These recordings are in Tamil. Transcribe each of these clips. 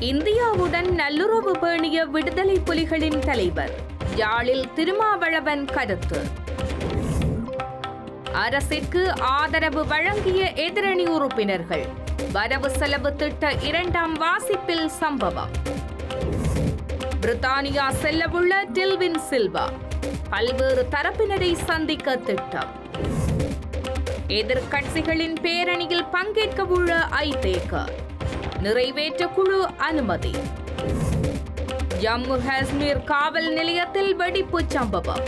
இந்தியாவுடன் நல்லுறவு பேணிய விடுதலை புலிகளின் தலைவர் யாழில் திருமாவளவன் கருத்து. அரசிற்கு ஆதரவு வழங்கிய எதிரணி உறுப்பினர்கள் வரவு செலவு திட்ட இரண்டாம் வாசிப்பில் சம்பவம். பிரித்தானியா செல்லவுள்ள டில்வின் சில்வா பல்வேறு தரப்பினரை சந்திக்க திட்டம். எதிர்கட்சிகளின் பேரணியில் பங்கேற்கவுள்ள ஐதேக. நிறைவேற்ற குழு அனுமதி. ஜம்மு காஷ்மீர் காவல் நிலையத்தில் வெடிப்பு சம்பவம்.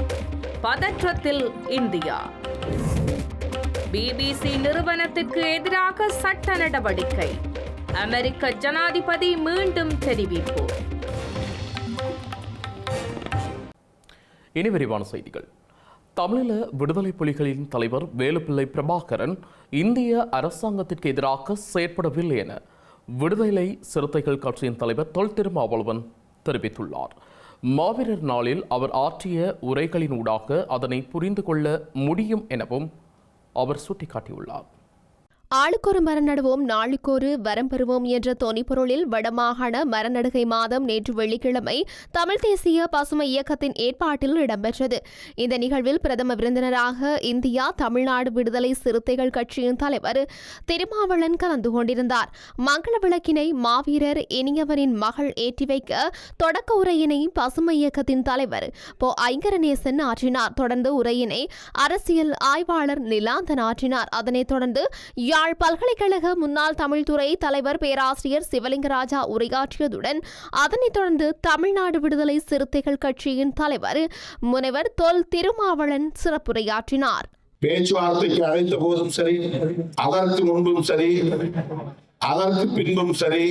பதற்றத்தில் இந்தியா. பிபிசி நிறுவனத்திற்கு எதிராக சட்ட நடவடிக்கை. அமெரிக்க ஜனாதிபதி மீண்டும் தெரிவிப்பு. இனி விரிவான செய்திகள். தமிழீழ விடுதலை புலிகளின் தலைவர் வேலுப்பிள்ளை பிரபாகரன் இந்திய அரசாங்கத்திற்கு எதிராக செயற்படவில்லை என விடுதலை சிறுத்தைகள் கட்சியின் தலைவர் தொல் திருமாவளவன் தெரிவித்துள்ளார். மாவீரர் நாளில் அவர் ஆற்றிய உரைகளின் ஊடாக அதனை புரிந்து கொள்ள முடியும் எனவும் அவர் சுட்டிக்காட்டியுள்ளார். ஆளுக்கொரு மரம் நடுவோம் நாளுக்கொரு வரம் பெறுவோம் என்ற தொனிப்பொருளில் வடமாகாண மரநடுகை மாதம் நேற்று வெள்ளிக்கிழமை தமிழ் தேசிய பசுமை இயக்கத்தின் ஏற்பாட்டில் இடம்பெற்றது. இந்த நிகழ்வில் பிரதம விருந்தினராக இந்தியா தமிழ்நாடு விடுதலை சிறுத்தைகள் கட்சியின் தலைவர் திருமாவளன் கலந்து கொண்டிருந்தார். மங்கள விளக்கினை மாவீரர் இனியவரின் மகள் ஏற்றி வைக்க தொடக்க உரையினை பசுமை இயக்கத்தின் தலைவர் போ. ஐங்கரநேசன் ஆற்றினார். தொடர்ந்து உரையினை அரசியல் ஆய்வாளர் நிலாந்தன் ஆற்றினார். அதனைத் தொடர்ந்து யாழ் பல்கலைக்கழக முன்னாள் தமிழ்துறை தலைவர் பேராசிரியர் சிவலிங்கராஜா உரையாற்றியதுடன் அதனைத் தொடர்ந்து தமிழ்நாடு விடுதலை சிறுத்தைகள் கட்சியின் தலைவர் முனைவர் தொல் திருமாவளன் சிறப்புரையாற்றினார். பேச்சுவார்த்தைக்கு அழைத்த போதும் சரி அதற்கு முன்பும் சரி அதற்கு பின்பும் சரி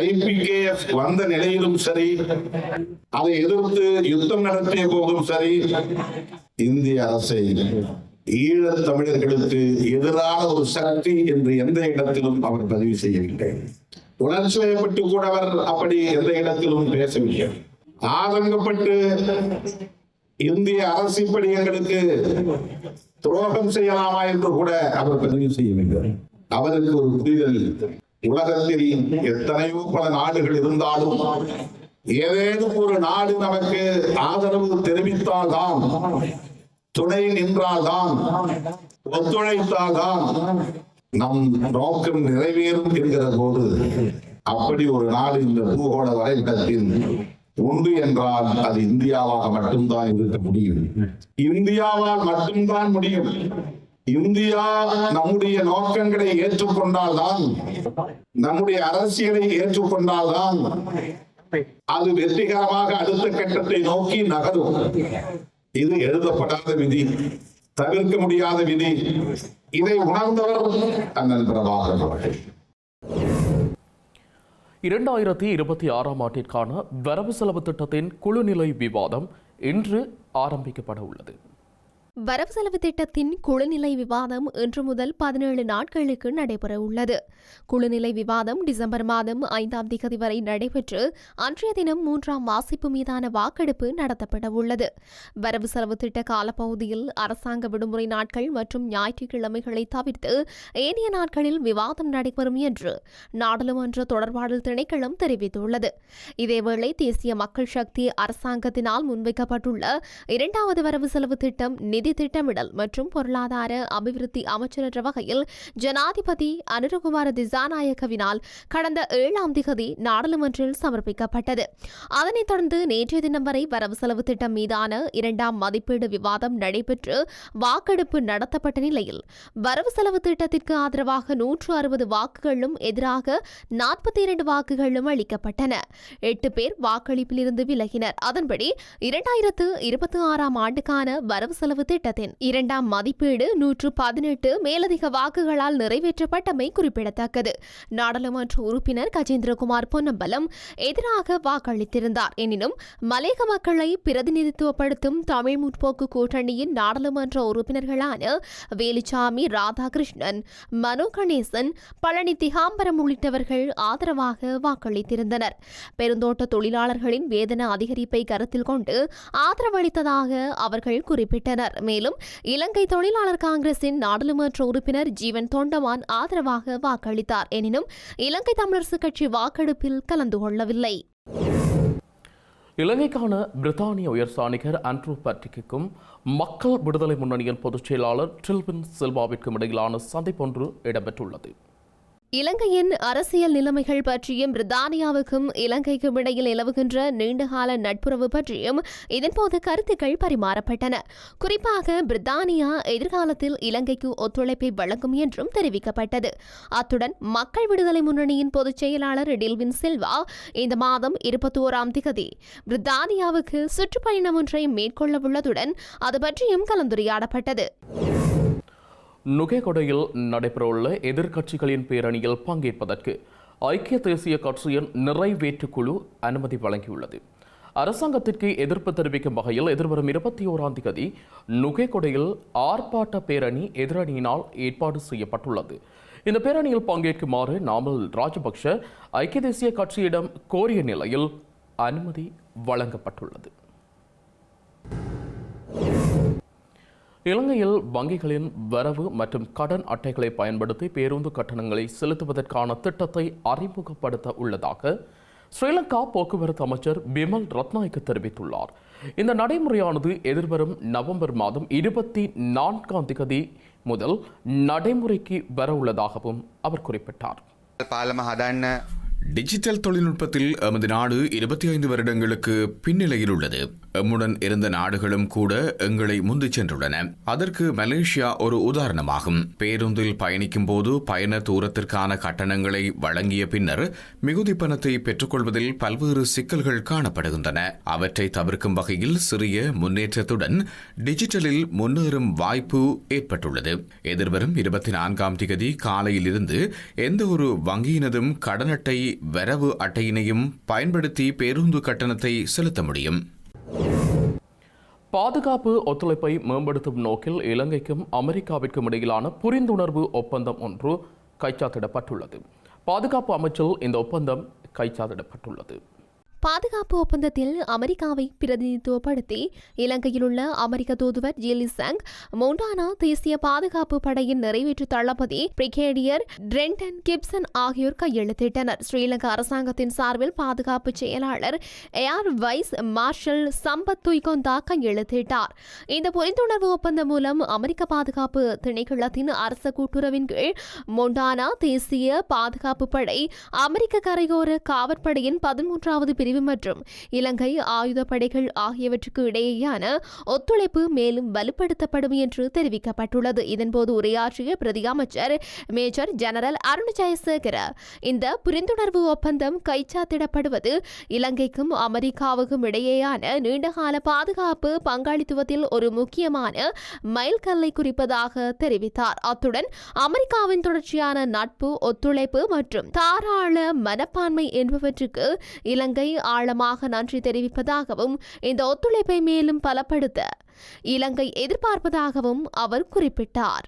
ஐபிகேஎஃப் வந்த நிலையிலும் சரி அதை எதிர்த்து யுத்தம் நடத்திய போதும் சரி இந்திய அரசை ஈழத் தமிழர்களுக்கு எதிரான ஒரு சக்தி என்று எந்த இடத்திலும் அவர் பதிவு செய்யவில்லை. உணர்ச்சியப்பட்டு கூட அவர் அப்படி எந்த இடத்திலும் பேசவில்லை. ஆதங்கப்பட்டு இந்திய அரசுப்படி எங்களுக்கு துரோகம் செய்யலாமா என்று கூட அவர் பதிவு செய்யவில்லை. அவருக்கு ஒரு புரிதல். உலகத்தில் எத்தனையோ பல நாடுகள் இருந்தாலும் ஏதேனும் ஒரு நாடு நமக்கு ஆதரவு தெரிவித்தால்தான் துணை நின்றால்தான் ஒத்துழைத்தால்தான் நம் நோக்கம் நிறைவேறும் என்கிற போது அப்படி ஒரு நாள் இந்த பூகோள வரைபடத்தில் உண்டு என்றால் அது இந்தியாவாக மட்டும்தான் இருக்க முடியும். இந்தியாவால் மட்டும்தான் முடியும். இந்தியா நம்முடைய நோக்கங்களை ஏற்றுக்கொண்டால்தான் நம்முடைய அரசியலை ஏற்றுக்கொண்டால்தான் அது வெற்றிகரமாக அடுத்த கட்டத்தை நோக்கி நகரும். இது எழுதப்படாத விதி தவிர்க்க முடியாத விதி. இதை உணர்ந்தவர் அண்ணன் பிரபாகரன் அவர்கள். இரண்டாயிரத்தி இருபத்தி ஆறாம் ஆண்டிற்கான வரவு செலவு திட்டத்தின் குழுநிலை விவாதம் இன்று ஆரம்பிக்கப்பட உள்ளது. வரவு செலவு திட்டத்தின் குழுநிலை விவாதம் இன்று முதல் பதினேழு நாட்களுக்கு நடைபெற உள்ளது. குழுநிலை விவாதம் டிசம்பர் மாதம் ஐந்தாம் திகதி வரை நடைபெற்று அன்றைய தினம் மூன்றாம் வாசிப்பு மீதான வாக்கெடுப்பு நடத்தப்பட உள்ளது. வரவு செலவு திட்ட காலப்பகுதியில் அரசாங்க விடுமுறை நாட்கள் மற்றும் ஞாயிற்றுக்கிழமைகளை தவிர்த்து ஏனைய நாட்களில் விவாதம் நடைபெறும் என்று நாடாளுமன்ற தொடர்பாடல் திணைக்களம் தெரிவித்துள்ளது. இதேவேளை தேசிய மக்கள் சக்தி அரசாங்கத்தினால் முன்வைக்கப்பட்டுள்ள இரண்டாவது வரவு செலவு திட்டம் நிதி திட்டமிடல் மற்றும் பொருளாதார அபிவிருத்தி அமைச்சர் என்ற வகையில் ஜனாதிபதி அனுரகுமார திசாநாயக்கவினால் கடந்த ஏழாம் திகதி நாடாளுமன்றில் சமர்ப்பிக்கப்பட்டது. அதனைத் தொடர்ந்து நேற்றைய தினம் வரை வரவு செலவு திட்டம் மீதான இரண்டாம் மதிப்பீடு விவாதம் நடைபெற்று வாக்கெடுப்பு நடத்தப்பட்ட நிலையில் வரவு செலவு திட்டத்திற்கு ஆதரவாக நூற்று அறுபது வாக்குகளும் எதிராக நாற்பத்தி இரண்டு வாக்குகளும் அளிக்கப்பட்டன. எட்டு பேர் வாக்களிப்பிலிருந்து விலகினர். அதன்படி இரண்டாயிரத்து இருபத்தி ஆறாம் ஆண்டுக்கான வரவு செலவு திட்டத்தின் இரண்டாம் மதிப்பீடு நூற்று பதினெட்டு மேலதிக வாக்குகளால் நிறைவேற்றப்பட்டமை குறிப்பிடத்தக்கது. நாடாளுமன்ற உறுப்பினர் கஜேந்திரகுமார் பொன்னம்பலம் எதிராக வாக்களித்திருந்தார். எனினும் மலேக மக்களை பிரதிநிதித்துவப்படுத்தும் தமிழ் முற்போக்கு கூட்டணியின் நாடாளுமன்ற உறுப்பினர்களான வேலுச்சாமி ராதாகிருஷ்ணன் மனோ கணேசன் பழனி திகாம்பரம் உள்ளிட்டவர்கள் ஆதரவாக வாக்களித்திருந்தனர். பெருந்தோட்ட தொழிலாளர்களின் வேதன அதிகரிப்பை கருத்தில் கொண்டு ஆதரவளித்ததாக அவர்கள் குறிப்பிட்டனர். மேலும் இலங்கை தொழிலாளர் காங்கிரசின் நாடாளுமன்ற உறுப்பினர் ஜீவன் தொண்டமான் ஆதரவாக வாக்களித்தார். எனினும் இலங்கை தமிழரசு கட்சி வாக்கெடுப்பில் கலந்து கொள்ளவில்லை. இலங்கைக்கான பிரித்தானிய உயர் சாணிகர் ஆண்ட்ரூ பட்ரிக்கும் மக்கள் விடுதலை முன்னணியின் பொதுச் செயலாளர் டில்வின் சில்வாவிற்கும் இடையிலான சந்திப்பொன்று இடம்பெற்றுள்ளது. இலங்கையின் அரசியல் நிலைமைகள் பற்றியும் பிரித்தானியாவுக்கும் இலங்கைக்கும் இடையில் நிலவுகின்ற நீண்டகால நட்புறவு பற்றியும் இதன்போது கருத்துக்கள் பரிமாறப்பட்டன. குறிப்பாக பிரித்தானியா எதிர்காலத்தில் இலங்கைக்கு ஒத்துழைப்பை வழங்கும் என்றும் தெரிவிக்கப்பட்டது. அத்துடன் மக்கள் விடுதலை முன்னணியின் பொதுச் செயலாளர் டில்வின் சில்வா இந்த மாதம் இருபத்தி ஓராம் திகதி பிரித்தானியாவுக்கு சுற்றுப்பயணம் ஒன்றை மேற்கொள்ளவுள்ளதுடன் அது பற்றியும் கலந்துரையாடப்பட்டது. நுகேகொடையில் நடைபெறவுள்ள எதிர்க்கட்சிகளின் பேரணியில் பங்கேற்பதற்கு ஐக்கிய தேசிய கட்சியின் நிறைவேற்றுக்குழு அனுமதி வழங்கியுள்ளது. அரசாங்கத்திற்கு எதிர்ப்பு தெரிவிக்கும் வகையில் எதிர்வரும் இருபத்தி ஓராம் தேதி நுகேகொடையில் ஆர்ப்பாட்ட பேரணி எதிரணியினால் ஏற்பாடு செய்யப்பட்டுள்ளது. இந்த பேரணியில் பங்கேற்குமாறு நாமல் ராஜபக்ஷ ஐக்கிய தேசிய கட்சியிடம் கோரிய நிலையில் அனுமதி வழங்கப்பட்டுள்ளது. இலங்கையில் வங்கிகளின் வரவு மற்றும் கடன் அட்டைகளை பயன்படுத்தி பேருந்து கட்டணங்களை செலுத்துவதற்கான திட்டத்தை அறிமுகப்படுத்த உள்ளதாக ஸ்ரீலங்கா போக்குவரத்து அமைச்சர் பிமல் ரத்நாய்க்கு தெரிவித்துள்ளார். இந்த நடைமுறையானது எதிர்வரும் நவம்பர் மாதம் இருபத்தி நான்காம் திகதி முதல் நடைமுறைக்கு வரவுள்ளதாகவும் அவர் குறிப்பிட்டார். பாலமாக டிஜிட்டல் தொழில்நுட்பத்தில் எமது நாடு இருபத்தி ஐந்து வருடங்களுக்கு பின்னிலையில் உள்ளது எம்முடன் இருந்த நாடுகளும் கூட எங்களை முந்திச் சென்றுள்ளன. அதற்கு மலேசியா ஒரு உதாரணமாகும். பேருந்தில் பயணிக்கும் போது பயண தூரத்திற்கான கட்டணங்களை வழங்கிய பின்னர் மிகுதி பணத்தை பெற்றுக்கொள்வதில் பல்வேறு சிக்கல்கள் காணப்படுகின்றன. அவற்றை தவிர்க்கும் வகையில் சிறிய முன்னேற்றத்துடன் டிஜிட்டலில் முன்னேறும் வாய்ப்பு ஏற்பட்டுள்ளது. எதிர்வரும் இருபத்தி நான்காம் திகதி காலையிலிருந்து எந்த ஒரு வங்கியினதும் கடனட்டை வரவு அட்டையினையும் பயன்படுத்தி பேருந்து கட்டணத்தை செலுத்த முடியும். பாதுகாப்பு ஒத்துழைப்பை மேம்படுத்தும் நோக்கில் இலங்கைக்கும் அமெரிக்காவிற்கும் இடையிலான புரிந்துணர்வு ஒப்பந்தம் ஒன்று கைச்சாத்திடப்பட்டுள்ளது. பாதுகாப்பு அமைச்சில் இந்த ஒப்பந்தம் கைச்சாத்திடப்பட்டுள்ளது. பாதுகாப்பு ஒப்பந்தத்தில் அமெரிக்காவை பிரதிநிதித்துவப்படுத்தி இலங்கையில் உள்ள அமெரிக்க தூதுவர் ஜில்லி சங் மொண்டானா தேசிய பாதுகாப்பு படையின் நிறைவேற்று தளபதி பிரிகேடியர் ட்ரெண்டன் கிப்சன் ஆகியோர் கையெழுத்திட்டனர். ஸ்ரீலங்கா அரசாங்கத்தின் சார்பில் பாதுகாப்பு செயலாளர் air vice marshal Sampath Thuyacontha கையெழுத்திட்டார். இந்த புரிந்துணர்வு ஒப்பந்தம் மூலம் அமெரிக்க பாதுகாப்பு திணைக்களத்தின் அரச கூட்டுறவின் கீழ் மொண்டானா தேசிய பாதுகாப்பு படை அமெரிக்க கரையோர காவற்படையின் பதிமூன்றாவது பிரிவு மற்றும் இலங்கை ஆயுதப்படைகள் ஆகியவற்றுக்கு இடையேயான ஒத்துழைப்பு மேலும் வலுப்படுத்தப்படும் என்று தெரிவிக்கப்பட்டுள்ளது. இதன்போது உரையாற்றிய பிரதி அமைச்சர் மேஜர் ஜெனரல் அருண் ஜெயசேகர இந்த புரிந்துணர்வு ஒப்பந்தம் கைச்சாத்திடப்படுவது இலங்கைக்கும் அமெரிக்காவுக்கும் இடையேயான நீண்டகால பாதுகாப்பு பங்காளித்துவத்தில் ஒரு முக்கியமான மைல்கல்லை குறிப்பதாக தெரிவித்தார். அத்துடன் அமெரிக்காவின் தொடர்ச்சியான நட்பு ஒத்துழைப்பு மற்றும் தாராள மனப்பான்மை என்பவற்றுக்கு இலங்கை ஆழமாக நன்றி தெரிவிப்பதாகவும் இந்த ஒத்துழைப்பை மேலும் பலப்படுத்த இலங்கை எதிர்பார்ப்பதாகவும் அவர் குறிப்பிட்டார்.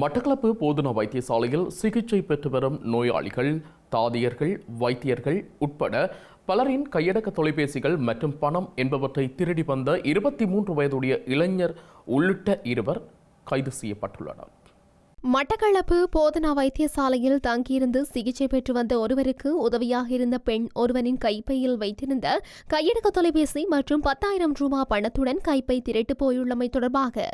மட்டக்களப்பு போதனா வைத்தியசாலையில் சிகிச்சை பெற்று வரும் நோயாளிகள் தாதியர்கள் வைத்தியர்கள் உட்பட பலரின் கையடக்க தொலைபேசிகள் மற்றும் பணம் என்பவற்றை திருடி வந்த இருபத்தி மூன்று வயதுடைய இளைஞர் உள்ளிட்ட இருவர் கைது செய்யப்பட்டுள்ளனர். மட்டக்களப்பு போதனா வைத்தியசாலையில் தங்கியிருந்து சிகிச்சை பெற்று வந்த ஒருவருக்கு உதவியாக இருந்த பெண் ஒருவனின் கைப்பையில் வைத்திருந்த கையடக்க தொலைபேசி மற்றும் பத்தாயிரம் ரூபாய் பணத்துடன் கைப்பை திருட்டு போயுள்ளமை தொடர்பாக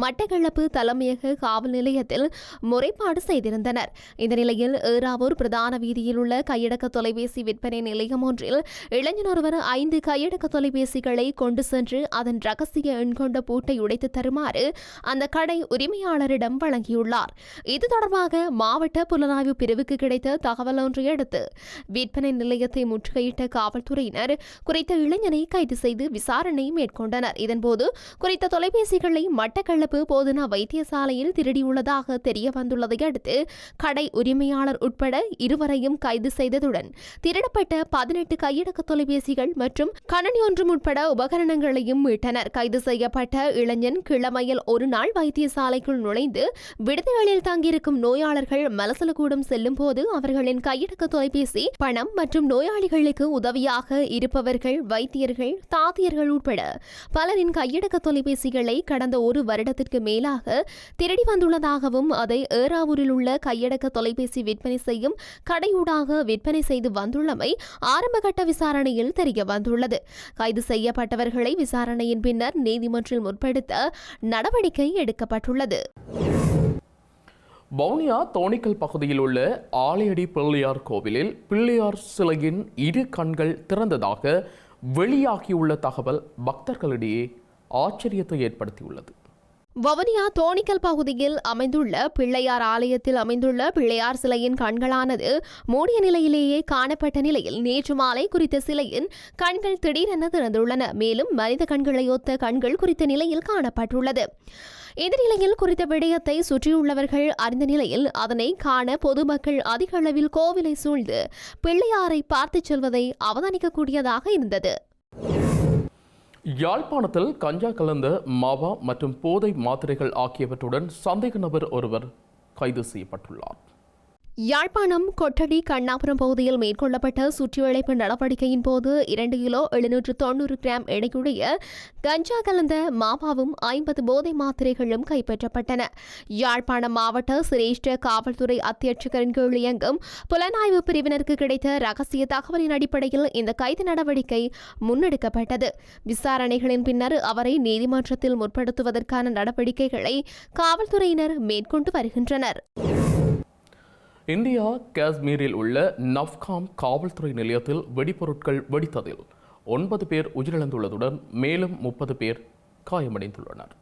மட்டக்களப்பு தலைமையக காவல் நிலையத்தில் முறைப்பாடு செய்திருந்தனர். இந்த நிலையில் ஏறாவூர் பிரதான வீதியில் உள்ள கையடக்க தொலைபேசி விற்பனை நிலையம் ஒன்றில் இளைஞர் ஒருவர் ஐந்து கையடக்க தொலைபேசிகளை கொண்டு சென்று அதன் ரகசிய எண் கொண்ட பூட்டை உடைத்து தருமாறு அந்த கடை உரிமையாளரிடம் வழங்கியுள்ளார். இது தொடர்பாக மாவட்ட புலனாய்வு பிரிவுக்கு கிடைத்த தகவல் ஒன்றை அடுத்து விற்பனை நிலையத்தை முற்றுகையிட்ட காவல்துறையினர் குறித்த இளைஞனை கைது செய்து விசாரணை மேற்கொண்டனர். இதன்போது குறித்த தொலைபேசிகளை மட்டக்களப்பு போதனா வைத்தியசாலையில் திருடியுள்ளதாக தெரிய வந்துள்ளதை அடுத்து கடை உரிமையாளர் உட்பட இருவரையும் கைது செய்ததுடன் திருடப்பட்ட பதினெட்டு கையடக்க தொலைபேசிகள் மற்றும் கணனி ஒன்றும் உட்பட உபகரணங்களையும் மீட்டனர். கைது செய்யப்பட்ட இளைஞன் கிழமையில் ஒரு நாள் வைத்தியசாலைக்குள் நுழைந்து வீடுகளில் தங்கியிருக்கும் நோயாளர்கள் மலசலக்கூடம் செல்லும் போது அவர்களின் கையடக்க தொலைபேசி பணம் மற்றும் நோயாளிகளுக்கு உதவியாக இருப்பவர்கள் வைத்தியர்கள் தாத்தியர்கள் உட்பட பலரின் கையடக்க தொலைபேசிகளை கடந்த ஒரு வருடத்திற்கு மேலாக திருடி வந்துள்ளதாகவும் அதை ஏறாவூரில் உள்ள கையடக்க தொலைபேசி விற்பனை செய்யும் கடையூடாக விற்பனை செய்து வந்துள்ளமை ஆரம்பகட்ட விசாரணையில் தெரிய வந்துள்ளது. கைது செய்யப்பட்டவர்களை விசாரணையின் பின்னர் நீதிமன்றில் முற்படுத்த நடவடிக்கை எடுக்கப்பட்டுள்ளது. வவுனியா தோணிக்கல் பகுதியில் உள்ள ஆலையடி பிள்ளையார் கோவிலில் பிள்ளையார் சிலையின் இரு கண்கள் திறந்ததாக வெளியாகியுள்ள தகவல் பக்தர்களிடையே ஆச்சரியத்தை ஏற்படுத்தியுள்ளது. வவுனியா தோணிக்கல் பகுதியில் அமைந்துள்ள பிள்ளையார் ஆலயத்தில் அமைந்துள்ள பிள்ளையார் சிலையின் கண்களானது மூடிய நிலையிலேயே காணப்பட்ட நிலையில் நேற்று மாலை குறித்த சிலையின் கண்கள் திடீரென திறந்துள்ளன. மேலும் மனித கண்களை ஒத்த கண்கள் குறித்த நிலையில் காணப்பட்டுள்ளது. இந்த நிலையில் குறித்த விடயத்தை சுற்றியுள்ளவர்கள் அறிந்த நிலையில் அதனை காண பொதுமக்கள் அதிக அளவில் கோவிலை சூழ்ந்து பிள்ளையாரை பார்த்துச் செல்வதை அவதானிக்கக்கூடியதாக இருந்தது. யாழ்ப்பாணத்தில் கஞ்சா கலந்த மாவா மற்றும் போதை மாத்திரைகள் ஆகியவற்றுடன் சந்தேக நபர் ஒருவர் கைது செய்யப்பட்டுள்ளார். யாழ்ப்பாணம் கொட்டடி கண்ணாபுரம் பகுதியில் மேற்கொள்ளப்பட்ட சுற்றிவளைப்பு நடவடிக்கையின் போது இரண்டு கிலோ எழுநூற்று தொண்ணூறு கிராம் எடையுடைய கஞ்சா கலந்த மாவாவும் ஐம்பது போதை மாத்திரைகளும் கைப்பற்றப்பட்டன. யாழ்ப்பாணம் மாவட்ட சிரேஷ்ட காவல்துறை அத்தியட்சகரின் கீழ் இயங்கும் புலனாய்வு பிரிவினருக்கு கிடைத்த ரகசிய தகவலின் அடிப்படையில் இந்த கைது நடவடிக்கை முன்னெடுக்கப்பட்டது. விசாரணைகளின் பின்னர் அவரை நீதிமன்றத்தில் முற்படுத்துவதற்கான நடவடிக்கைகளை காவல்துறையினர் மேற்கொண்டு வருகின்றனர். இந்தியா காஷ்மீரில் உள்ள நவ்காம் காவல்துறை நிலையத்தில் வெடிபொருட்கள் வெடித்ததில் ஒன்பது பேர் உயிரிழந்துள்ளதுடன் மேலும் முப்பது பேர் காயமடைந்துள்ளனர்.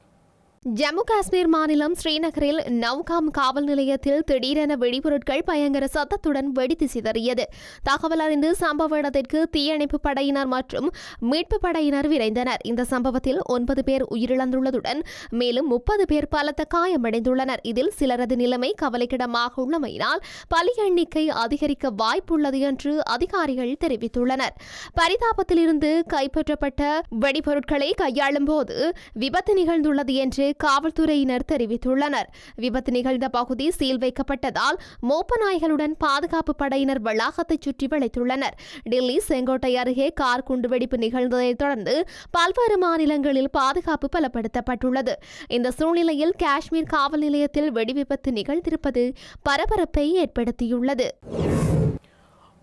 ஜம்மு காஷ்மீர் மாநிலம் ஸ்ரீநகரில் நவ்காம் காவல் நிலையத்தில் திடீரென வெடிபொருட்கள் பயங்கர சத்தத்துடன் வெடித்து சிதறியது. தகவல் அறிந்து சம்பவ இடத்திற்கு தீயணைப்பு படையினர் மற்றும் மீட்பு படையினர் விரைந்தனர். இந்த சம்பவத்தில் ஒன்பது பேர் உயிரிழந்துள்ளதுடன் மேலும் முப்பது பேர் பலத்த காயமடைந்துள்ளனர். இதில் சிலரது நிலைமை கவலைக்கிடமாக உள்ளமையினால் பலி எண்ணிக்கை அதிகரிக்க வாய்ப்புள்ளது என்று அதிகாரிகள் தெரிவித்துள்ளனர். பரிதாபத்திலிருந்து கைப்பற்றப்பட்ட வெடிபொருட்களை கையாளும் போது விபத்து நிகழ்ந்துள்ளது என்று காவல்துறையினர் தெரிவித்துள்ளனர். விபத்து நிகழ்ந்த பகுதி சீல் வைக்கப்பட்டதால் மோப்ப நாய்களுடன் பாதுகாப்பு படையினர் வளாகத்தை சுற்றி வளைத்துள்ளனர். டெல்லி செங்கோட்டை அருகே கார் குண்டுவெடிப்பு நிகழ்ந்ததைத் தொடர்ந்து பல்வேறு மாநிலங்களில் பாதுகாப்பு பலப்படுத்தப்பட்டுள்ளது. இந்த சூழ்நிலையில் காஷ்மீர் காவல் நிலையத்தில் வெடிவிபத்து நிகழ்ந்திருப்பது பரபரப்பை ஏற்படுத்தியுள்ளது.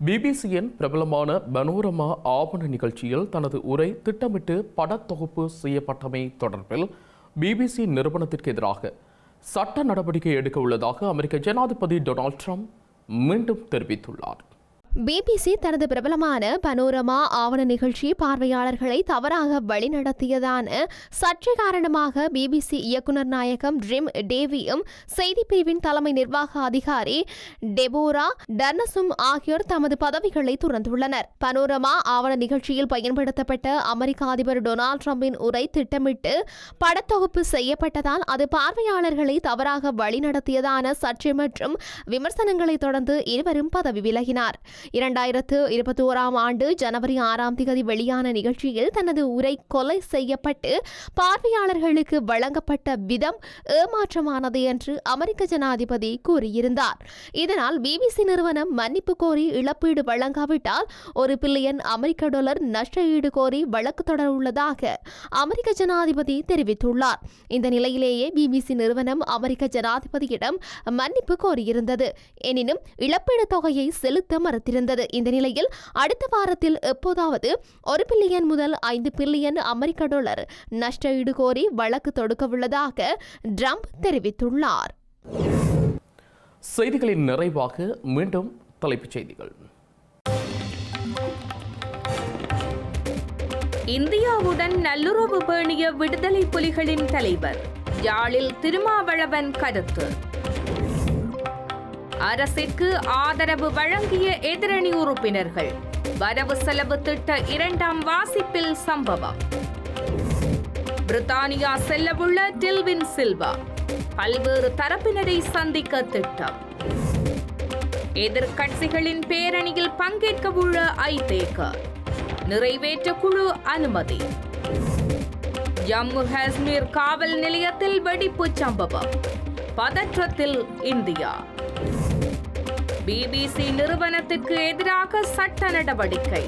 பிபிசியின் பிரபலமான மனோரமா ஆவண நிகழ்ச்சியில் தனது உரை திட்டமிட்டு படத்தொகுப்பு செய்யப்பட்டமை தொடர்பில் பிபிசி நிறுவனத்திற்கு எதிராக சட்ட நடவடிக்கை எடுக்க உள்ளதாக அமெரிக்க ஜனாதிபதி டொனால்ட் ட்ரம்ப் மீண்டும் தெரிவித்துள்ளார். பிபிசி தனது பிரபலமான பனோரமா ஆவண நிகழ்ச்சி பார்வையாளர்களை தவறாக வழிநடத்தியதான சர்ச்சை காரணமாக பிபிசி இயக்குனர் நாயகம் ட்ரிம் டேவியும் செய்தி பிரிவின் தலைமை நிர்வாக அதிகாரி டெபோரா டர்னஸும் ஆகியோர் தமது பதவிகளை துறந்துள்ளனர். பனோரமா ஆவண நிகழ்ச்சியில் பயன்படுத்தப்பட்ட அமெரிக்க அதிபர் டொனால்ட் ட்ரம்பின் உரை திட்டமிட்டு படத்தொகுப்பு செய்யப்பட்டதால் அது பார்வையாளர்களை தவறாக வழிநடத்தியதான சர்ச்சை மற்றும் விமர்சனங்களை தொடர்ந்து இருவரும் பதவி விலகினார். இரண்டாயிரத்து இருபத்தி ஓராம் ஆண்டு ஜனவரி ஆறாம் தேதி வெளியான நிகழ்ச்சியில் தனது உரை கொலை செய்யப்பட்டு பார்வையாளர்களுக்கு வழங்கப்பட்ட விதம் ஏமாற்றமானது என்று அமெரிக்க ஜனாதிபதி கூறியிருந்தார். இதனால் பிபிசி நிறுவனம் மன்னிப்பு கோரி இழப்பீடு வழங்காவிட்டால் ஒரு பில்லியன் அமெரிக்க டாலர் நஷ்ட ஈடு கோரி வழக்கு தொடர உள்ளதாக அமெரிக்க ஜனாதிபதி தெரிவித்துள்ளார். இந்த நிலையிலேயே பிபிசி நிறுவனம் அமெரிக்க ஜனாதிபதியிடம் மன்னிப்பு கோரியிருந்தது. எனினும் இழப்பீடு தொகையை செலுத்த மறுத்திருந்தது இந்த நிலையில் அடுத்த வாரத்தில் எப்போதாவது ஒரு பில்லியன் முதல் ஐந்து பில்லியன் அமெரிக்க டாலர் நஷ்ட ஈடு கோரி வழக்கு தொடுக்கவுள்ளதாக ட்ரம்ப் தெரிவித்துள்ளார். செய்திகளின் நிறைவாக மீண்டும் தலைப்புச் செய்திகள். இந்தியாவுடன் நல்லுறவு பேணிய விடுதலை புலிகளின் தலைவர் யாழில் திருமாவளவன் கருத்து. அரசிற்கு ஆதரவு வழங்கிய எதிரணி உறுப்பினர்கள். வரவு செலவு திட்ட இரண்டாம் வாசிப்பில் சம்பவம். பிரித்தானியா செல்லவுள்ள டில்வின் சில்வா பல்வேறு தரப்பினரை சந்திக்க திட்டம். எதிர்கட்சிகளின் பேரணியில் பங்கேற்கவுள்ள ஐதேக நிறைவேற்ற குழு அனுமதி. ஜம்மு காஷ்மீர் காவல் நிலையத்தில் வெடிப்பு சம்பவம். பதற்றத்தில் இந்தியா. பிபிசி நிறுவனத்துக்கு எதிராக சட்ட நடவடிக்கை.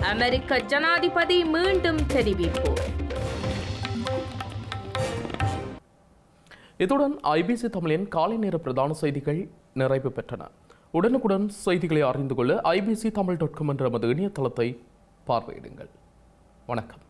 அமெரிக்க ஜனாதிபதி மீண்டும் தெரிவிப்பு. இத்துடன் ஐபிசி தமிழின் காலை நேர பிரதான செய்திகள் நிறைவு பெற்றன. உடனுக்குடன் செய்திகளை அறிந்து கொள்ள ஐபிசி தமிழ் டாட் காம் என்ற நமது இணையதளத்தை பார்வையிடுங்கள். வணக்கம்.